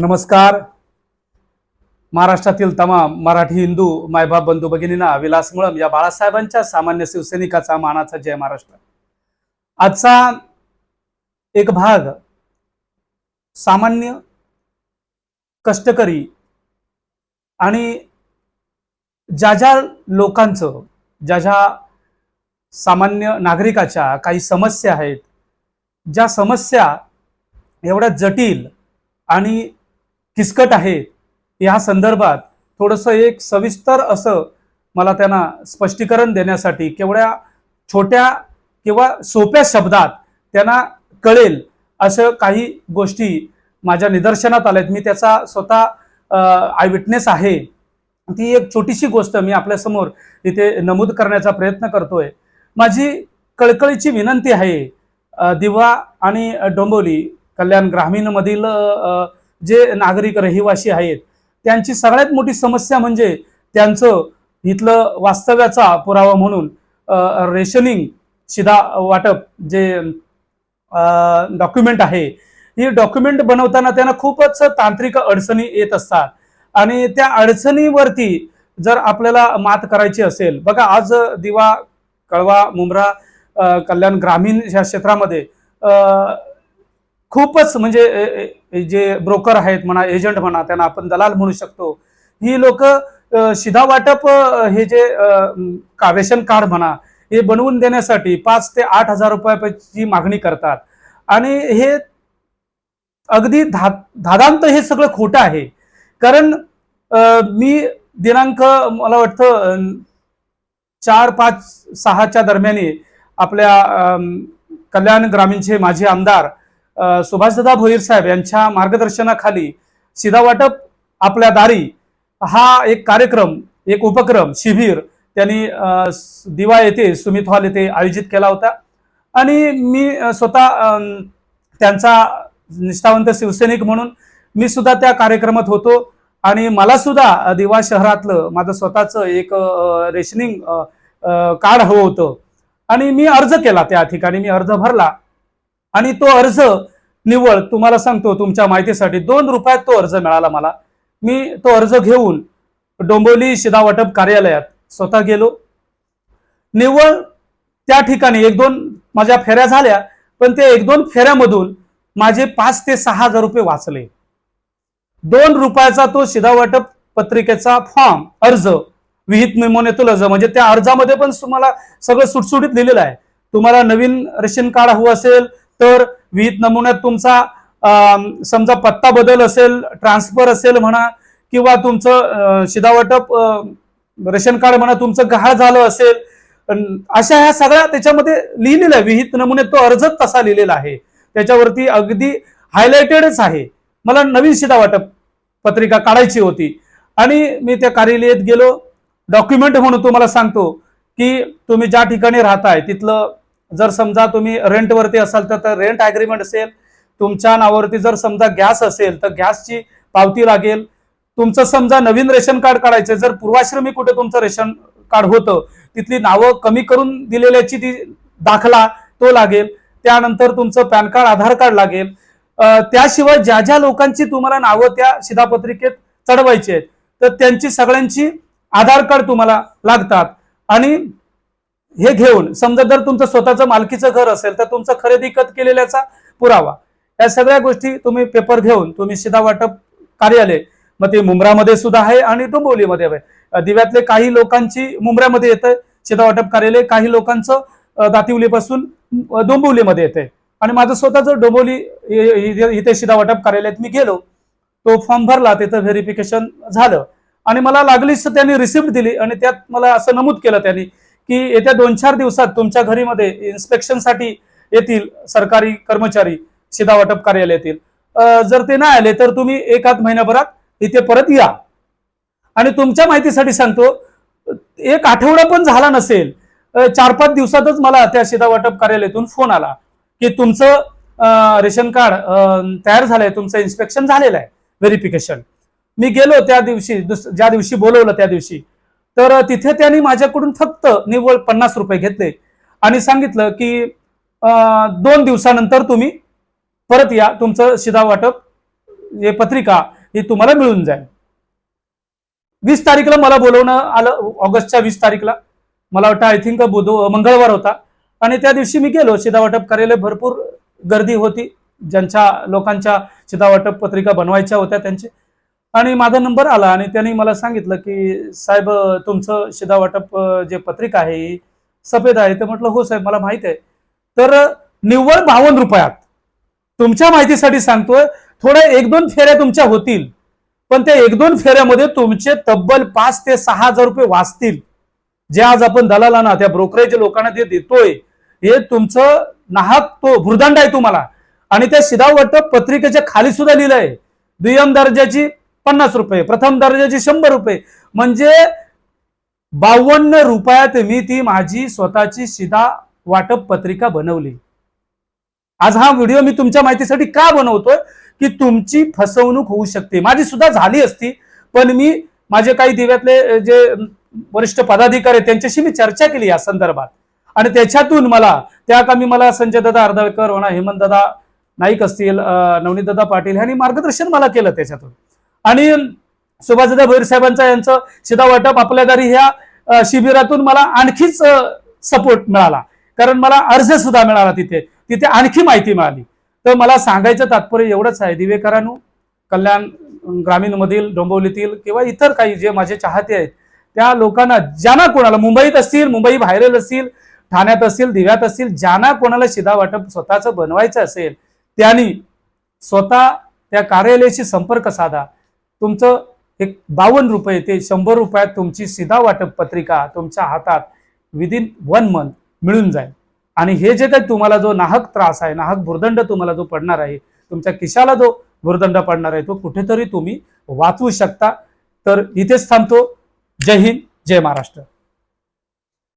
नमस्कार. महाराष्ट्रातील तमाम मराठी हिंदू मायबाप बंधू भगिनींना विलास मुळम या बाळासाहेबांच्या सामान्य शिवसैनिकाचा मानाचा जय महाराष्ट्र. आजचा एक भाग सामान्य कष्टकरी आणि ज्या ज्या लोकांचं ज्या ज्या सामान्य नागरिकाच्या काही समस्या आहेत ज्या समस्या एवढ्या जटिल आणि किचकट आहे. या संदर्भात थोडंसं एक सविस्तर असं मला त्यांना स्पष्टीकरण देण्यासाठी केवढ्या छोट्या किंवा सोप्या शब्दात त्यांना कळेल असं काही गोष्टी माझ्या निदर्शनात आल्यात. मी त्याचा स्वतः आय विटनेस आहे. ती एक छोटीशी गोष्ट मी आपल्यासमोर इथे नमूद करण्याचा प्रयत्न करतोय. माझी कळकळीची विनंती आहे दिवा आणि डोंबोली कल्याण ग्रामीणमधील जे नागरिक रहिवासी आहेत त्यांची सगळ्यात मोठी समस्या म्हणजे त्यांचं इथलं वास्तव्याचा पुरावा म्हणून रेशनिंग शिधा वाटप जे डॉक्युमेंट आहे ही डॉक्युमेंट बनवताना त्यांना खूपच तांत्रिक अडचणी येत असतात. आणि त्या अडचणीवरती जर आपल्याला मात करायची असेल बघा आज दिवा कळवा मुंब्रा कल्याण ग्रामीण ह्या क्षेत्रामध्ये खूपच म्हणजे जे ब्रोकर आहेत म्हणा एजंट म्हणा त्यांना आपण दलाल म्हणू शकतो. ही लोक शिधा वाटप हे जे का- रेशन कार्ड म्हणा हे बनवून देण्यासाठी पाच ते आठ हजार रुपयाची मागणी करतात. आणि हे अगदी धा धादांत हे सगळं खोटं आहे. कारण मी दिनांक मला वाटतं चार पाच सहाच्या दरम्याने आपल्या कल्याण ग्रामीणचे माजी आमदार सुभाषदादा भोईर साहेब यांच्या मार्गदर्शनाखाली शिधा वाटप आपल्या दारी हा एक कार्यक्रम एक उपक्रम शिबिर त्यांनी दिवा येथे सुमित हॉल येथे आयोजित केला होता. आणि मी स्वतः त्यांचा निष्ठावंत शिवसैनिक म्हणून मी सुद्धा त्या कार्यक्रमात होतो. आणि मला सुद्धा दिवा शहरातलं माझं स्वतःचं एक रेशनिंग कार्ड हवं होतं. आणि मी अर्ज केला त्या ठिकाणी मी अर्ज भरला. आणि तो अर्ज निव्वळ तुम्हाला सांगतो तुमच्या माहितीसाठी दोन रुपयात तो अर्ज मिळाला मला. मी तो अर्ज घेऊन डोंबिवली शिधा वाटप कार्यालयात स्वतः गेलो. निव्वळ त्या ठिकाणी एक दोन माझ्या फेऱ्या झाल्या पण त्या एक दोन फेऱ्यामधून माझे पाच ते सहा हजार रुपये वाचले. दोन रुपयाचा तो शिधा वाटप पत्रिकेचा फॉर्म अर्ज विहित निमोनेतून अर्ज म्हणजे त्या अर्जामध्ये पण तुम्हाला सगळं सुटसुटीत लिहिलेलं आहे. तुम्हाला नवीन रेशन कार्ड हवं असेल तर विहित नमुन्यात तुमचा समजा पत्ता बदल असेल ट्रान्सफर असेल म्हणा किंवा तुमचं अं, रेशन कार्ड म्हणा तुमचं गहाळ झालं असेल अशा ह्या सगळ्या त्याच्यामध्ये लिहिलेलं आहे. विहित नमुने तो अर्जच तसा लिहिलेला आहे. त्याच्यावरती अगदी हायलाइटेडच आहे. मला नवीन शिधावाटप पत्रिका काढायची होती. आणि मी त्या कार्यालयात गेलो. डॉक्युमेंट म्हणून तुम्हाला सांगतो की तुम्ही ज्या ठिकाणी राहताय तिथलं जर समजा तुम्ही रेंटवरती असाल तर- तर रेंट ॲग्रीमेंट असेल तुमच्या नावावरती जर समजा गॅस असेल तर गॅसची पावती लागेल. तुमचं समजा नवीन रेशन कार्ड काढायचं जर पूर्वाश्रमी कुठे तुमचं रेशन कार्ड होतं तिथली नावं कमी करून दिलेल्याची ती दाखला तो लागेल. त्यानंतर तुमचं पॅन कार्ड आधार कार्ड लागेल. त्याशिवाय ज्या ज्या लोकांची तुम्हाला नावं त्या शिधापत्रिकेत चढवायची आहेत तर त्यांची सगळ्यांची आधार कार्ड तुम्हाला लागतात. आणि हे घेऊन समजा जर तुमचं स्वतःचं मालकीचं घर असेल तर तुमचं खरेदी खत केलेल्याचा पुरावा. या सगळ्या गोष्टी तुम्ही पेपर घेऊन तुम्ही शिधा वाटप कार्यालय मग ते मुंब्रामध्ये सुद्धा आहे आणि डोंबोलीमध्ये आहे. दिव्यातले काही लोकांची मुंब्रामध्ये येतं शिधा वाटप कार्यालय काही लोकांचं दातिवलीपासून अ, डोंबिवलीमध्ये येते आणि माझं स्वतःचं डोंबोली इथे शिधा वाटप कार्यालयात मी गेलो तो फॉर्म भरला तिथं व्हेरिफिकेशन झालं. आणि मला लागलीच त्यांनी रिसिप्ट दिली आणि त्यात मला असं नमूद केलं त्यांनी की येत्या दोन चार दिवसात तुमच्या घरीमध्ये इन्स्पेक्शनसाठी येतील सरकारी कर्मचारी शिधा वाटप कार्यालयातील जर ते नाही आले तर तुम्ही एकाच महिन्याभरात इथे परत या. आणि तुमच्या माहितीसाठी सांगतो एक आठवडा पण झाला नसेल चार पाच दिवसातच मला त्या शिधा वाटप कार्यालयातून फोन आला की तुमचं रेशन कार्ड तयार झालंय तुमचं इन्स्पेक्शन झालेलं आहे व्हेरिफिकेशन मी गेलो त्या दिवशी ज्या दिवशी बोलवलं त्या दिवशी तर तिथे त्यांनी माझ्याकडून फक्त निव्वळ पन्नास रुपये घेतले. आणि सांगितलं की दोन दिवसानंतर तुम्ही परत या तुमचं शिधा वाटप हे पत्रिका ही तुम्हाला मिळून जाईल. वीस तारीखला मला बोलवणं आलं ऑगस्टच्या वीस तारीखला. मला वाटतं आय थिंक बुध मंगळवार होता. आणि त्या दिवशी मी गेलो शिधा वाटप कार्यालय भरपूर गर्दी होती. ज्यांच्या लोकांच्या शिधा वाटप पत्रिका बनवायच्या होत्या त्यांची. आणि माझा नंबर आला आणि त्यांनी मला सांगितलं की साहेब तुमचं शिधा वाटप जे पत्रिका आहे ही सफेद आहे. तर म्हटलं हो साहेब मला माहीत आहे. तर निव्वळ बावन्न रुपयात तुमच्या माहितीसाठी सांगतोय थोड्या एक दोन फेऱ्या तुमच्या होतील पण त्या एक दोन फेऱ्यामध्ये तुमचे तब्बल पाच ते सहा हजार रुपये वाचतील. जे आज आपण दलालांना त्या ब्रोकरेज लोकांना ते देतोय हे तुमचं नाहक तो भुर्दंड आहे तुम्हाला. आणि त्या शिधा वाटप पत्रिकेच्या खाली सुद्धा लिहिलंय. दुय्यम दर्जाची पन्नास रुपये. प्रथम दर्जाची शंभर रुपये. म्हणजे बावन्न रुपयात मी ती माझी स्वतःची शिधा वाटप पत्रिका बनवली. आज हा व्हिडिओ मी तुमच्या माहितीसाठी का बनवतोय? की तुमची फसवणूक होऊ शकते. माझी सुद्धा झाली असती पण मी माझे काही दिव्यातले जे वरिष्ठ पदाधिकारी आहेत त्यांच्याशी मी चर्चा केली या संदर्भात. आणि त्याच्यातून मला त्या कामी मला संजय दादा अर्दळकर म्हणा हेमंत दादा नाईक असतील नवनीत दादा पाटील यांनी मार्गदर्शन मला केलं त्याच्यातून. आणि सुभाषदा भैर साहेबांचा यांचं शिधा वाटप आपल्या दारी ह्या शिबिरातून मला आणखीच सपोर्ट मिळाला. कारण मला अर्ज सुद्धा मिळाला तिथे. तिथे आणखी माहिती मिळाली. तर मला सांगायचं तात्पर्य एवढंच आहे. दिवेकरांनो कल्याण ग्रामीणमधील डोंबवलीतील किंवा इतर काही जे माझे चाहते आहेत त्या लोकांना ज्यांना कोणाला मुंबईत असतील मुंबई बाहेरील असतील ठाण्यात असतील दिव्यात असतील ज्यांना कोणाला शिधा वाटप स्वतःचं बनवायचं असेल त्यांनी स्वतः त्या कार्यालयाशी संपर्क साधा. तुमचं एक बावन्न रुपये ते शंभर रुपयात तुमची सीधा वाटप पत्रिका तुमच्या हातात विदिन वन मंथ मिळून जाईल. आणि हे जे काही तुम्हाला जो नाहक त्रास आहे नाहक भुर्दंड तुम्हाला जो पडणार आहे तुमच्या खिशाला जो भुर्दंड पडणार आहे तो कुठेतरी तुम्ही वाचवू शकता. तर इथेच थांबतो. जय हिंद जय महाराष्ट्र.